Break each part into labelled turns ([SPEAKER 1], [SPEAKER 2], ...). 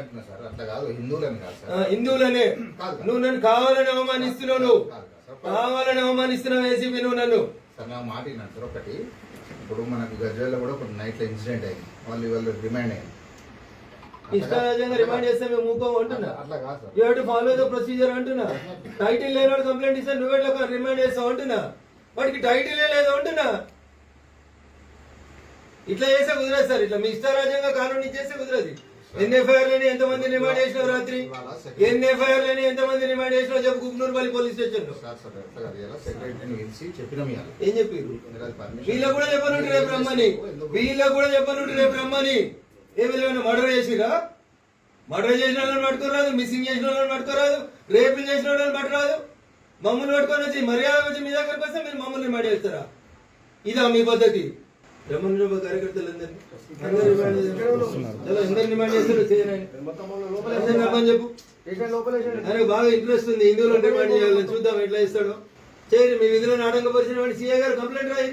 [SPEAKER 1] అంటున్నా సార్. అట్లా కాదు హిందువులని కాదు
[SPEAKER 2] ఆ,
[SPEAKER 1] సార్
[SPEAKER 2] హిందువులనే.
[SPEAKER 1] కాదు.
[SPEAKER 2] నువ్వు నన్ను కావాలని అవమానిస్తున్నావు నువ్వు. కావాలని అవమానిస్తున్నావు ఏసీపీ నువ్వు నన్ను.
[SPEAKER 1] సార్ నా మాట సార్. ఒకటి ఇప్పుడు మనకు గజ్వేల్లో కూడా ఒక నైట్లో ఇన్సిడెంట్ అయింది. వాళ్ళు వాళ్ళు రిమైండ్ అయింది.
[SPEAKER 2] ఇష్టారాజ్యంగా రిమాండ్ చేస్తే మేము ఊకోం అంటున్నా. టు ఫాలో ద ప్రొసీజర్ అంటున్నా. టైటిల్ లేనివాడు కంప్లైంట్ ఇస్తే నువ్వు ఎట్లా రిమాండ్ చేస్తావు అంటున్నా. వాడికి టైటిల్ లేదు అంటున్నా. ఇట్లా చేస్తే కుదరదు సార్. ఇట్లా మీ ఇష్టారాజ్యంగా కానూన్ ఇచ్చేస్తే కుదరదు. ఎన్ని ఎఫ్ఐఆర్ లేని ఎంతమంది రిమాండ్ చేసినావు రాత్రి? ఎన్ని ఎఫ్ఐఆర్ లేని ఎంతమంది రిమాండ్ చేసినావు చెప్పు కుక్నూరుపల్లి పోలీస్ స్టేషన్ ఏం చెప్పారు వీళ్ళకు కూడా చెప్పనుంటు రేపు రమ్మని. వీళ్ళకు కూడా చెప్పనుంటు రేపు రమ్మని. ఏమి లేవన్నా మర్డర్ చేసిరా మర్డర్ చేసిన వాళ్ళని పట్టుకోరాదు మిస్సింగ్ చేసిన వాళ్ళని పట్టుకోరాదు రేపులు చేసిన వాళ్ళని పట్టరాదు మమ్మల్ని పట్టుకొని వచ్చి మర్యాద వచ్చి మీ దగ్గరకు వస్తే మీరు మమ్మల్ని రిమాండ్ చేస్తారా? ఇదా మీ పద్ధతి. రమణ కార్యకర్తలు అందరినీ అందరూ రిమాండ్ చేస్తారు. చెప్పు. ఆయనకు బాగా ఇంట్రెస్ట్ ఉంది. హిందువులు రిమాండ్ చేయాలని చూద్దాం ఎట్లా ఇస్తాడో చేయరు మీ విధులను నాటంకపరిచిన వాడి సీఏ గారు కంప్లైంట్ రాయి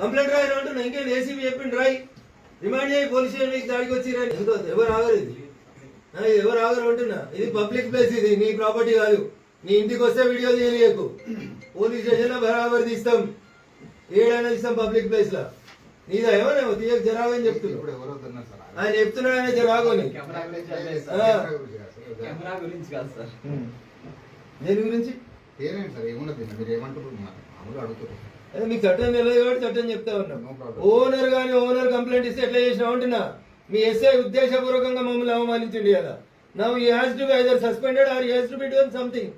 [SPEAKER 2] కంప్లైంట్ రాయి అంటున్నా. ఇంకేం ఏసీబీ చెప్పిండు రాయి. రిమాండ్ చేయి పోలీస్ స్టేషన్ దాడికి వచ్చి ఎందుకో? ఎవరు ఆగరు ఇది. ఎవరు ఆగరు అంటున్నా. ఇది పబ్లిక్ ప్లేస్ ఇది. నీ ప్రాపర్టీ కాదు. నీ ఇంటికి వస్తే వీడియో తీయకు పోలీస్ స్టేషన్లో బరాబర్ తీస్తాం. ఏడైనా తీస్తాం పబ్లిక్ ప్లేస్లో. నీదా ఏమన్నా తీయకు జరాగని చెప్తున్నా.
[SPEAKER 1] ఇప్పుడు ఎవరో వద్దన్నారు సార్?
[SPEAKER 2] ఆయన చెప్తున్నాడు ఆయన జరాగని
[SPEAKER 3] కెమెరా గురించి
[SPEAKER 1] లేదు,
[SPEAKER 3] అదే
[SPEAKER 1] సార్,
[SPEAKER 3] సార్.
[SPEAKER 1] కెమెరా గురించి కాదు సార్.
[SPEAKER 3] కెమెరా గురించి కాదు సార్.
[SPEAKER 2] దేని గురించి? మీకు చట్టం తెలియదు కాబట్టి చట్టం చెప్తా ఉన్నాం. ఓనర్ గాని ఓనర్ కంప్లైంట్ ఇస్తే ఎట్లా చేసినావు అంటున్నా. మీ ఎస్ఐ ఉద్దేశపూర్వకంగా మమ్మల్ని అవమానించింది కదా now you has to be either suspended or has to be done something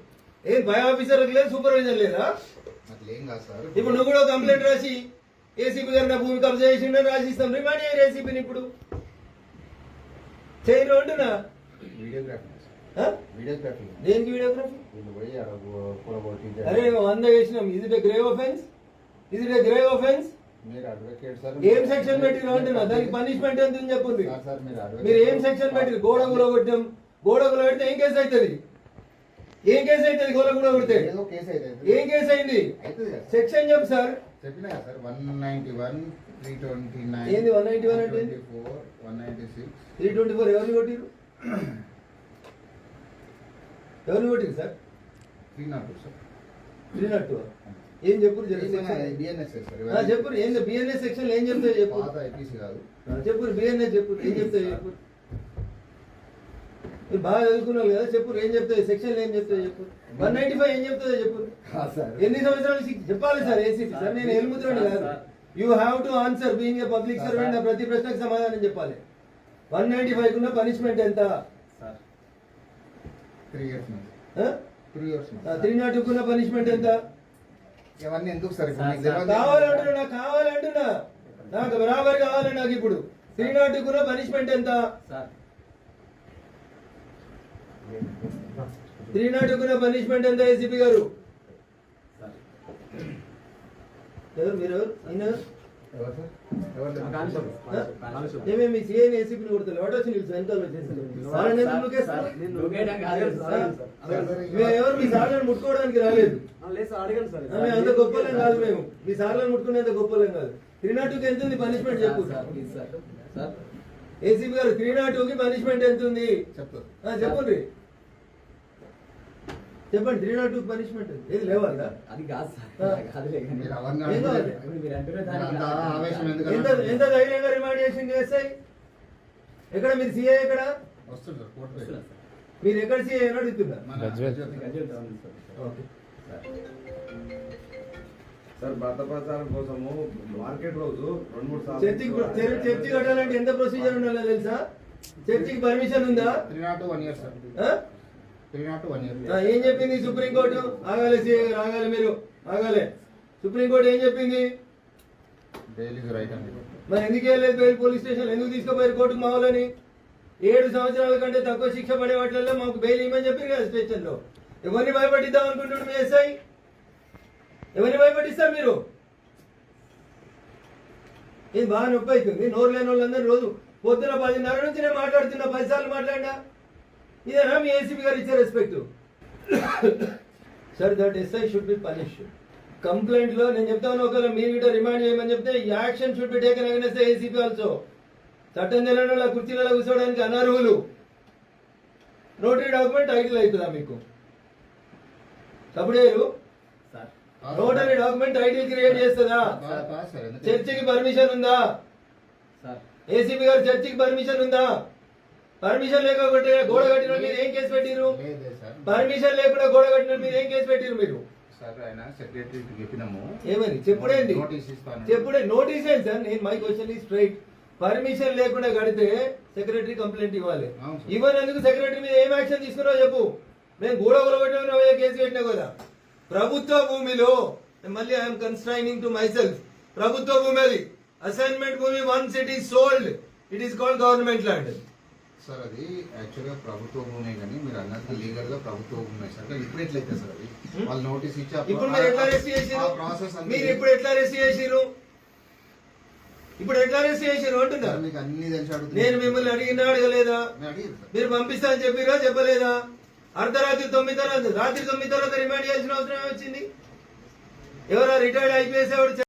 [SPEAKER 2] ఏం పై ఆఫీసర్ లేదు సూపర్వైజర్ లేదా? ఇప్పుడు నువ్వు కూడా కంప్లైంట్ రాసి ఏసీపీ గారు నా భూమి కబ్జా చేసిండని రాసి ఇస్తాం రిమాండ్ చేయరు ఏసీపీని ఇప్పుడు? చేయరు అంటున్నా. దేనికి వీడియోగ్రఫీ అరే వంద వేసినాం. ఇది గ్రేవ్ ఆఫెన్స్ ఇది గ్రేవ్ ఆఫెన్స్ ఏం సెక్షన్ పెట్టిరు అంటున్నా? దానికి పనిష్మెంట్ ఎంత
[SPEAKER 1] సార్ మీరు
[SPEAKER 2] ఏం సెక్షన్ పెట్టిరు గోడ కూడా కొట్టాం గోడ కూడా పెడితే ఏం కేసు అవుతుంది? ఏం కేసు అవుతుంది గోడ కూడా కొడితే.
[SPEAKER 1] ఏదో కేసు అయితే
[SPEAKER 2] ఏం కేసు అయింది?
[SPEAKER 1] అవుతుంది కదా. సార్.
[SPEAKER 2] సెక్షన్ చెప్పు సార్.
[SPEAKER 1] చెప్పినా కదా sir one ninety one three twenty nine
[SPEAKER 2] ఏంది 191 అంటే?
[SPEAKER 1] Twenty four one ninety six
[SPEAKER 2] three twenty four ఎవరిని కొట్టిరు ఎవరిని కొట్టిరు sir?
[SPEAKER 1] Three not two sir
[SPEAKER 2] three not two ఏం చెప్పు
[SPEAKER 1] బిఎన్ఎస్ సార్?
[SPEAKER 2] చెప్పు ఏం బిఎన్ఎస్ సెక్షన్ ఏం చెప్తావు చెప్పు?
[SPEAKER 1] ఐపీసీ కాదు.
[SPEAKER 2] చెప్పు బిఎన్ఎస్ చెప్పు. ఏం చెప్తావు చెప్పు? మీరు బాగా చదువుకున్నారు కదా చెప్పు ఏం చెప్తావు సెక్షన్ ఏం చెప్తావు చెప్పు. వన్ నైన్టీ ఫైవ్ ఏం చెప్తుందో చెప్పు.
[SPEAKER 1] సార్.
[SPEAKER 2] ఎన్ని సంవత్సరాలు చెప్పాలి సార్ ఏసీపీ సార్ నేను ఎలుముతున్నాను కాదు. You have to answer being a public servant నా ప్రతి ప్రశ్నకు సమాధానం చెప్పాలి. వన్ నైన్టీ ఫైవ్ కున్న పనిష్మెంట్ ఎంత?
[SPEAKER 3] సార్.
[SPEAKER 1] త్రీ
[SPEAKER 2] నాట్ కున్న పనిష్మెంట్ ఎంత?
[SPEAKER 1] ఇవన్నీ ఎందుకు సార్.
[SPEAKER 2] కావాలంటున్నా నాకు కావాలంటున్నా నాకు బరాబర్ కావాలి నాకు ఇప్పుడు. త్రీ నాట్ కున్న పనిష్మెంట్ ఎంత? త్రీ నాట్ కున్న పనిష్మెంట్ ఎంత ఏసీపీ గారు? ఎవరు మీరు. ఏమేమి మీ ఏసీపీని కొడతారు వచ్చి
[SPEAKER 3] కాదు సార్.
[SPEAKER 2] మేము ఎవరు? మీ సార్లను ముట్టుకోవడానికి రాలేదు. మేము అంత గొప్పలేం కాదు మేము. మీ సార్లను ముట్టుకునేంత గొప్పలేం కాదు. త్రీ నాట్ టూకి ఎంత ఉంది పనిష్మెంట్ చెప్పు? ఏసీపీ గారు త్రీ నాట్ టూకి పనిష్మెంట్ ఎంత ఉంది? ఆ, చెప్పండి. చెప్పండి త్రీ నాట్ టూ పనిష్మెంట్ ఏది లేవాలా?
[SPEAKER 3] అది కాదు. సార్ కాదులే.
[SPEAKER 1] మీరు
[SPEAKER 2] ఎంత ధైర్యంగా రిమాండ్ చేసింది ఎస్ఐ? ఎక్కడ మీరు సీఏ ఎక్కడ?
[SPEAKER 1] వస్తుంది సార్ కోర్టు
[SPEAKER 3] వస్తున్నా సార్.
[SPEAKER 2] మీరు ఎక్కడ.
[SPEAKER 4] గజ్వేల్.
[SPEAKER 3] Town sir.
[SPEAKER 5] భర్త ప్రచారం కోసము మార్కెట్ రోజు రెండు మూడు సార్లు
[SPEAKER 2] చర్చి కట్టాలంటే ఎంత ప్రొసీజర్ ఉండాలో తెలుసా? చర్చికి పర్మిషన్ ఉందా?
[SPEAKER 1] Three not one year sir.
[SPEAKER 2] ఏం చెప్పింది సుప్రీంకోర్టు? ఆగాలి ఆగాలి మీరు. ఆగాలి. సుప్రీంకోర్టు ఏం చెప్పింది? మరి ఎందుకు వెళ్ళలేదు బెయిల్ పోలీస్ స్టేషన్ ఎందుకు తీసుకుపోయారు కోర్టుకు మా వాళ్ళని ఏడు సంవత్సరాల కంటే తక్కువ శిక్ష పడే వాటిల్లో మాకు బెయిల్ ఇవ్వమని చెప్పారు కదా స్టేషన్లో ఎవరిని భయపడిద్దాం అనుకుంటున్నారు మీ ఎస్ఐ? ఎవరిని భయపడిస్తారు మీరు? ఇది బాగా నొప్పి అవుతుంది. నోరు లేని వాళ్ళందరూ రోజు పొద్దున పదిన్నర నుంచి నేను మాట్లాడుతున్నా. పది సార్లు మాట్లాడినా. ఇదేనా మీ ఏసీపీ గారు ఇచ్చే respect sir that SI should be punish కంప్లైంట్లో నేను చెప్తాను ఒకవేళ మీరు కూడా రిమాండ్ చేయమని చెప్తే action should be taken against ACP also చట్టం వాళ్ళ కుర్చీలలో కూర్చోవడానికి అనర్హులు. నోటరీ డాక్యుమెంట్ టైటిల్ అవుతుందా మీకు?
[SPEAKER 3] Sir
[SPEAKER 2] notary document title create చేస్తుందా? చర్చికి పర్మిషన్ ఉందా? ఏసీబీ గారు చర్చికి పర్మిషన్ ఉందా? పర్మిషన్ లేకపోతే గోడ కట్టిన మీద ఏం కేసు పెట్టిరు. పర్మిషన్ లేకుండా గోడ కట్టిన మీద ఏం కేసు పెట్టిరు మీరు? ఏమని చెప్పుడేంటి చెప్పుడే నోటీస్ ఏంటి సార్? నేను మై క్వశ్చన్ ఈ స్ట్రైట్ పర్మిషన్ లేకుండా కడితే సెక్రటరీ కంప్లైంట్ ఇవ్వాలి. ఇవ్వనందుకు సెక్రటరీ మీద ఏం యాక్షన్ తీసుకున్నారో చెప్పు. మేము గూడ కూడగొట్టిన కేసు పెట్టినా కదా. ప్రభుత్వ భూమిలో మళ్ళీ I'm constraining to myself ప్రభుత్వ భూమి అది. అసైన్మెంట్ భూమి once it is sold it is called government land
[SPEAKER 1] sir అది యాక్చువల్గా ప్రభుత్వ భూమే కానీ మీరు అన్నట్టు లీగల్గా ప్రభుత్వ భూమే సార్. ఇప్పుడు ఎట్లయితే సార్ అది? వాళ్ళు నోటీస్ ఇచ్చి
[SPEAKER 2] ఇప్పుడు మీరు ఎట్లా అరెస్ట్
[SPEAKER 1] ఆ
[SPEAKER 2] చేసిరు
[SPEAKER 1] ప్రాసెస్
[SPEAKER 2] మీరు ఇప్పుడు ఎట్లా చేసిరు ఇప్పుడు ఎట్లా అరెస్ట్ చేసిరు అంటున్నా
[SPEAKER 1] మీకు అన్ని తెలిసి.
[SPEAKER 2] నేను మిమ్మల్ని అడిగినా అడగలేదా. మీరు పంపిస్తా అని చెప్పిరా చెప్పలేదా? అర్ధరాత్రి తొమ్మిది తర్వాత రాత్రి తొమ్మిది తర్వాత రిమాండ్ చేయాల్సిన అవసరం ఏమొచ్చింది? ఎవరో రిటైర్డ్ ఐపీఎస్ ఎవరు